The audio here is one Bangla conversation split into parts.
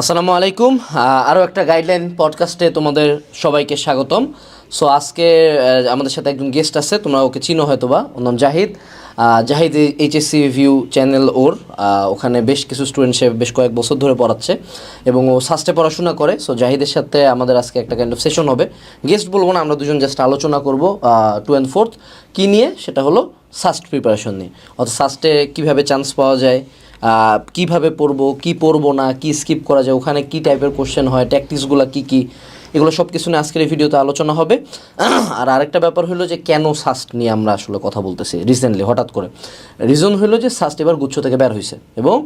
আসসালামু আলাইকুম। আরও একটা গাইডলাইন পডকাস্টে তোমাদের সবাইকে স্বাগতম। সো আজকে আমাদের সাথে একজন গেস্ট আছে, তোমরা ওকে চিনো হয়তো বা ওর নাম Zahid. Zahid HSC view channel ওর ওখানে বেশ কিছু স্টুডেন্ট সে বেশ কয়েক বছর ধরে পড়াচ্ছে এবং ও সাস্টে পড়াশোনা করে। সো জাহিদের সাথে আমাদের আজকে একটা কাইন্ড অফ সেশন হবে। গেস্ট বলব না, আমরা দুজন জাস্ট আলোচনা করব টু অ্যান্ড ফোর্থ কী নিয়ে? সেটা হলো সাস্ট প্রিপারেশন নিয়ে। অর্থাৎ সাস্টে কীভাবে চান্স পাওয়া যায় কীভাবে পড়ব, কি পড়ব না, কি স্কিপ করা যায়, ওখানে কি টাইপের কোশ্চেন হয় ট্যাকটিক্সগুলো কি কি? এগুলো সব কিছু নিয়ে আজকের এই ভিডিওতে আলোচনা হবে। আর আরেকটা ব্যাপার হলো যে কেন সাস্ট নিয়ে আমরা আসলে কথা বলতেছি রিসেন্টলি হঠাৎ করে? রিজন হলো যে সাস্ট এবার গুচ্ছ থেকে বের হয়েছে এবং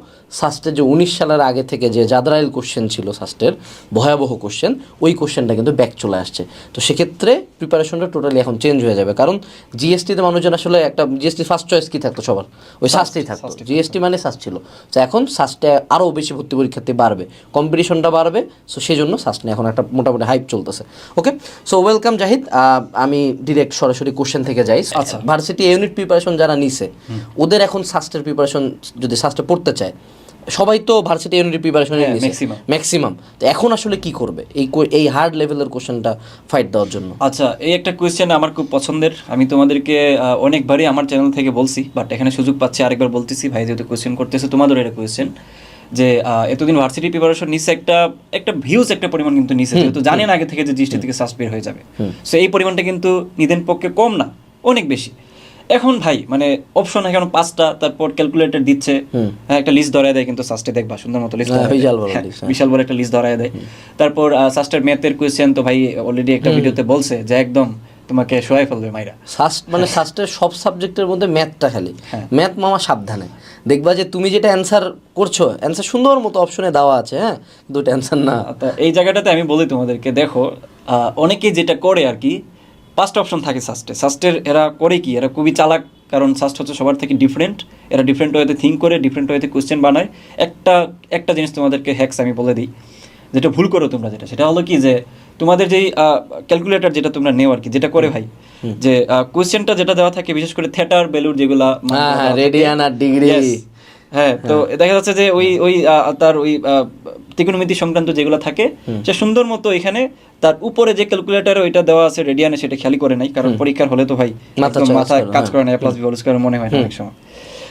সাস্টের যে উনিশ সালের আগে থেকে যে জাদরাইল কোশ্চেন ছিল সাস্টের ভয়াবহ কোশ্চেন ওই কোশ্চেনটা কিন্তু ব্যাক চলে আসছে। তো সেক্ষেত্রে প্রিপারেশনটা টোটালি এখন চেঞ্জ হয়ে যাবে। কারণ জিএসটিতে মানুষজন আসলে একটা জিএসটি ফার্স্ট চয়েস কি থাকতো সবার? ওই সাস্টেই থাকতো। জিএসটি মানে সাস্ট ছিল। তো এখন সাস্টে আরও বেশি ভর্তি পরীক্ষার্থী বাড়বে। কম্পিটিশনটা বাড়বে। সো সেই জন্য সাস্ট নিয়ে এখন একটা মোটামুটি হাইপ চলতেছে। Okay so welcome Zahid. আমি ডিরেক্ট সরাসরি কোশ্চেন থেকে যাই। আচ্ছা। ভার্সিটি ইউনিট প্রিপারেশন যারা নিছে ওদের এখন সাস্টের প্রিপারেশন যদি সাস্টে পড়তে চায় সবাই তো ভার্সিটি ইউনিট প্রিপারেশন নিছে। maximum। ম্যাক্সিমাম তো এখন আসলে কি করবে? এই এই হার্ড লেভেলের কোশ্চেনটা ফাইট দেওয়ার জন্য। আচ্ছা এই একটা কোয়েশ্চেন আমার খুব পছন্দের। আমি তোমাদেরকে অনেকবারই আমার চ্যানেল থেকে বলছি বাট এখানে সুযোগ পাচ্ছি আরেকবার বলতেছি। ভাই যেহেতু কোয়েশ্চেন করতেছে তোমাদের এটা কোয়েশ্চেন যে এতদিন ভার্সিটি প্রিপারেশন নিচ্ছে একটা একটা ভিউজ একটা পরিমাণ কিন্তু নিচ্ছে যেহেতু জানেন আগে থেকে যে জিনিসটা থেকে সাস বের হয়ে যাবে। সো এই পরিমাণটা কিন্তু নিদেন পক্ষে কম না অনেক বেশি। এখন ভাই মানে অপশন এখন পাঁচটা তারপর ক্যালকুলেটর দিচ্ছে। হ্যাঁ একটা লিস্ট ধরায় দেয় কিন্তু সাস্টে দেখবা সুন্দর মতো লিস্ট হ্যাঁ, বিশাল বড় list, হ্যাঁ। বিশাল বড় একটা লিস্ট ধরায় দেয়। তারপর সাস্টের ম্যাথের কোয়েশ্চেন তো ভাই অলরেডি একটা ভিডিওতে বলছে যে একদম তোমাকে শোয়াই ফেলবে মাইরা। সাস্ট মানে সাস্টের সব সাবজেক্টের মধ্যে ম্যাথটা খালি। ম্যাথ মামা সাবধানে। দেখবা যে তুমি যেটা অ্যান্সার করছ অ্যান্সার সুন্দর মতো অপশনে দেওয়া আছে হ্যাঁ? দুটো অ্যান্সার না। তা এই জায়গাটাতে আমি বলি তোমাদেরকে দেখো আহ, অনেকেই যেটা করে আর কি পাঁচটা অপশন থাকে সাস্টে সাস্টের এরা করে কি এরা খুবই চালাক কারণ সাস্ট হচ্ছে সবার থেকে ডিফারেন্ট এরা ডিফারেন্ট ওয়েতে থিঙ্ক করে ডিফারেন্ট ওয়েতে কোয়েশ্চেন বানায়। একটা একটা জিনিস তোমাদেরকে হ্যাক্স আমি বলে দিই। যেটা ভুল করো তোমরা যেটা সেটা হলো কি যে তোমাদের যেই ক্যালকুলেটর যেটা তোমরা নেও আর কি যেটা করে ভাই যে কোয়েশ্চেনটা যেটা দেওয়া থাকে বিশেষ করে থিয়েটার বেলুর যেগুলা হ্যাঁ, হ্যাঁ, রেডিয়ান আর ডিগ্রি। হ্যাঁ তো দেখা যাচ্ছে যে ওই ওই তার ওই ত্রিকোণমিতি সংক্রান্ত যেগুলো থাকে সে সুন্দর মতো এখানে তার উপরে যে ক্যালকুলেটর ওইটা দেওয়া আছে রেডিয়ানে সেটা খেয়ালি করে নাই কারণ পরীক্ষার হলে তো ভাই মাথা করে, কাজ হ্যাঁ। করে না প্লাস বি হোল স্কয়ার মনে হয় না অনেক সময়।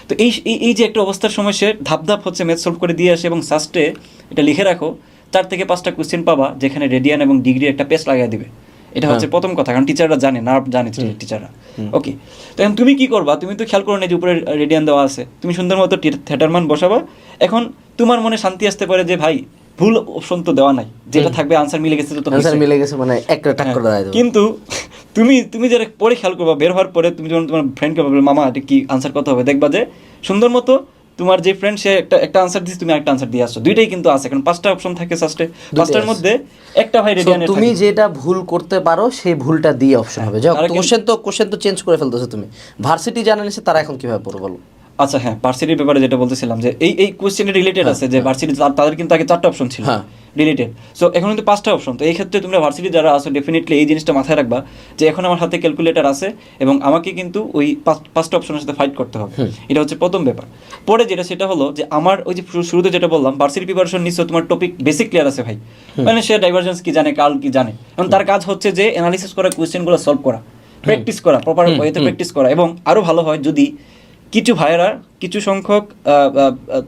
তো এই এই- এই যে একটা অবস্থার সময় সে ধাপ ধাপ হচ্ছে ম্যাথ সলভ করে দিয়ে আসে এবং সাস্টে এটা লিখে রাখো চার থেকে পাঁচটা কোশ্চেন পাবা যেখানে রেডিয়ান এবং ডিগ্রি একটা পেস্ট লাগিয়ে দিবে। এটা হচ্ছে প্রথম কথা কারণ টিচাররা জানে না জানে টিচাররা ওকে তো এখন তুমি কি করবা? তুমি তো খেয়াল করো না যে উপরে রেডিয়ান দেওয়া আছে। তুমি সুন্দর মতো থিয়েটার মান বসাবা। এখন তোমার মনে শান্তি আসতে পারে যে ভাই ভুল অপশন তো দেওয়া নাই। যেটা থাকবে আনসার মিলে গেছে তো হয়েছে। মিলে গেছে মানে একটা টাক করে হ্যাঁ, কিন্তু তুমি তুমি যারা পরে খেয়াল করবা বের হওয়ার পরে তুমি যখন তোমার ফ্রেন্ডকে বলবে মামা এটা কি আনসার কত হবে? দেখবা যে সুন্দর মতো তোমার যে ফ্রেন্ড সে একটা একটা আনসার দিচ্ছে তুমি একটা আনসার দিয়ে আসছো। দুইটাই কিন্তু আছে কারণ পাঁচটা অপশন থাকে ফার্স্টে পাঁচটার মধ্যে একটা ভাই রেডিয়ানের তুমি যেটা ভুল করতে পারো সেই ভুলটা দিয়ে অপশন হবে। যাও কোশ্চেন তো কোশ্চেন তো চেঞ্জ করে ফেলতেছো তুমি। ভার্সিটি জানা নিছে তারা এখন কীভাবে পড়ো বলো? আচ্ছা হ্যাঁ ভার্সিটির ব্যাপারে যেটা বলতেছিলাম যে এই এই কোশ্চেনের রিলেটেড আছে যে ভার্সিটি তাদের কিন্তু আগে চারটা অপশন ছিল। হ্যাঁ। রিলেটেড সো এখন কিন্তু পাঁচটা অপশন তো এই ক্ষেত্রে তোমরা ভার্সিটি যারা আছো ডেফিনেটলি এই জিনিসটা মাথায় রাখবা যে এখন আমার হাতে ক্যালকুলেটর আছে এবং আমাকে কিন্তু ওই পাঁচটা অপশনের সাথে ফাইট করতে হবে। এটা হচ্ছে প্রথম ব্যাপার। পরে যেটা সেটা হলো যে আমার ওই যে শুরুতে যেটা বললাম ভার্সিটি প্রিপারেশন নিশ্চয় তোমার টপিক বেসিক ক্লিয়ার আছে ভাই। মানে সে ডাইভার্জেন্স কি জানে কাল কি জানে। এবং তার কাজ হচ্ছে যে অ্যানালিসিস করা কোয়েশ্চেনগুলো সলভ করা প্র্যাকটিস করা প্রপার ওয়েতে প্র্যাকটিস করা এবং আরও ভালো হয় যদি কিছু ভাইয়েরা কিছু সংখ্যক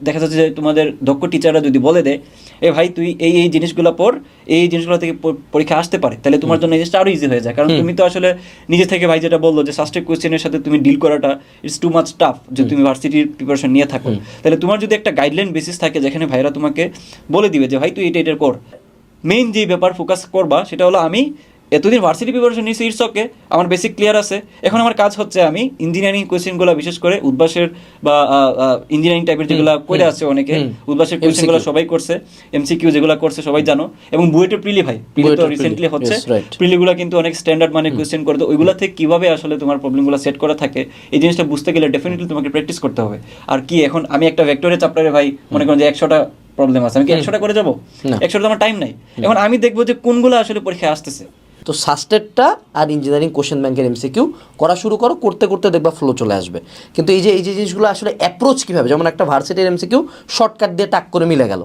দেখা যাচ্ছে যে তোমাদের দক্ষ টিচাররা যদি বলে দেয় এ ভাই তুই এই এই জিনিসগুলো পড় এই জিনিসগুলো থেকে পরীক্ষা আসতে পারে তাহলে তোমার জন্য এই জিনিসটা আরও ইজি হয়ে যায়। কারণ তুমি তো আসলে নিজে থেকে ভাই যেটা বলল যে সাস্টেক কোয়েশ্চেনের সাথে তুমি ডিল করাটা ইটস টু মাচ টাফ যে তুমি ভার্সিটির প্রিপারেশন নিয়ে থাকো। তাহলে তোমার যদি একটা গাইডলাইন বেসিস থাকে যেখানে ভাইরা তোমাকে বলে দিবে যে ভাই তুই এটা এটার কর। মেইন যে ব্যাপার ফোকাস করবা সেটা হলো আমি এতদিন ভার্সিটি প্রিপারেশন নিয়েছি ইটস ওকে আমার বেসিক ক্লিয়ার আছে। এখন আমার কাজ হচ্ছে আমি ইঞ্জিনিয়ারিং কোয়েশ্চেনগুলো বিশেষ করে উদ্বাসের বা ইঞ্জিনিয়ারিং টাইপের যেগুলো করে আছে অনেকে উদ্বাসের কোয়েশ্চেনগুলো সবাই করছে এমসিকিউ যেগুলো করছে সবাই জানো। এবং বুয়েটের প্রিলি ভাই প্রিলি তো রিসেন্টলি হচ্ছে প্রিলিগুলো কিন্তু অনেক স্ট্যান্ডার্ড মানে কোয়েশ্চেন করে তো ওইগুলো থেকে কীভাবে আসলে তোমার প্রবলেমগুলো সেট করা থাকে এই জিনিসটা বুঝতে গেলে ডেফিনেটলি তোমাকে প্র্যাকটিস করতে হবে। আর কি এখন আমি একটা ভেক্টরে চাপটারে ভাই মনে করেন যে একশোটা প্রবলেম আছে আমি কি একশোটা করে যাব। একশোটা তো আমার টাইম নাই। এখন আমি দেখব যে কোনগুলো আসলে পরীক্ষায় আসতেছে। তো সাস্টেডটা আর ইঞ্জিনিয়ারিং কোশ্চেন ব্যাংকের এমসিকিউ করা শুরু করো, করতে করতে দেখবা ফ্লো চলে আসবে। কিন্তু এই যে এই যে জিনিসগুলো আসলে অ্যাপ্রোচ কীভাবে? যেমন একটা ভার্সিটির এমসিকিউ শর্টকাট দিয়ে টাক করে মিলে গেল।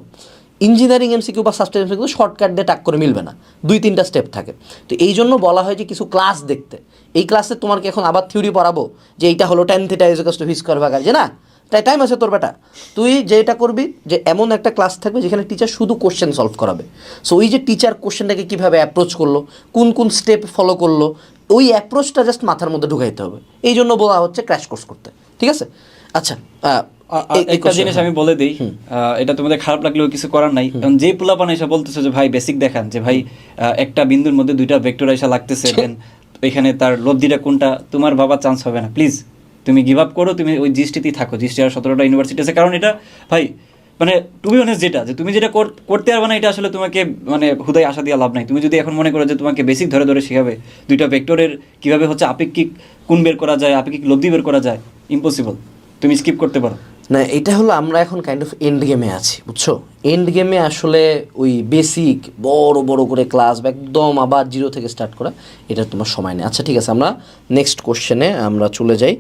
ইঞ্জিনিয়ারিং এমসিকিউ বা সাস্টেন এমসিকিউ শর্টকাট দিয়ে টাক করে মিলবে না। দুই, তিনটা স্টেপ থাকে। তো এই জন্য বলা হয় যে কিছু ক্লাস দেখতে। এই ক্লাসে তোমার কি এখন আবার থিওরি পড়াবো? যে এইটা হলো টেন থিটা ইজ টু ফিস করবা যে না? তাই টাইম আছে তোর বেটা। তুই যেটা করবি যে এমন একটা ক্লাস থাকবে যেখানে টিচার শুধু কোশ্চেন সলভ করাবে। সো ওই যে টিচার কোশ্চেনটাকে কীভাবে অ্যাপ্রোচ করল কোন কোন স্টেপ ফলো করল ওই অ্যাপ্রোচটা জাস্ট মাথার মধ্যে ঢুকাইতে হবে। এই জন্য বলা হচ্ছে ক্র্যাশ কোর্স করতে। ঠিক আছে? আচ্ছা একটা জিনিস। আমি বলে দিই এটা তোমাদের খারাপ লাগলেও কিছু করার নাই। কারণ যে পোলাপান এসে বলতেছে যে ভাই বেসিক দেখান। যে ভাই একটা বিন্দুর মধ্যে দুইটা ভেক্টর এসে লাগতেছে দেন এখানে তার লব্ধিটা কোনটা? তোমার বাবার চান্স হবে না প্লিজ তুমি গিভ আপ করো, তুমি ওই জিএসটিতেই থাকো, জিএসটি আর সতেরোটা ইউনিভার্সিটি আছে। কারণ এটা, ভাই মানে টু বি যেটা, যে তুমি যেটা করতে পারবে না, এটা আসলে তোমাকে মানে হুদায় আশা দিয়ে লাভ নাই। তুমি যদি এখন মনে করো যে তোমাকে বেসিক ধরে ধরে শেখাবে, দুইটা ভেক্টরের কীভাবে হচ্ছে আপেক্ষিক কোন বের করা যায়, আপেক্ষিক লব্ধি বের করা যায় ইম্পসিবল তুমি স্কিপ করতে পারো। না, এটা হলো আমরা এখন কাইন্ড অফ এন্ড গেমে আছি, বুঝছ? এন্ড গেমে আসলে ওই বেসিক বড় বড় করে ক্লাস বা একদম আবার জিরো থেকে স্টার্ট করা, এটা তোমার সময় নেই। আচ্ছা ঠিক আছে, আমরা নেক্সট কোশ্চেনে আমরা চলে যাই।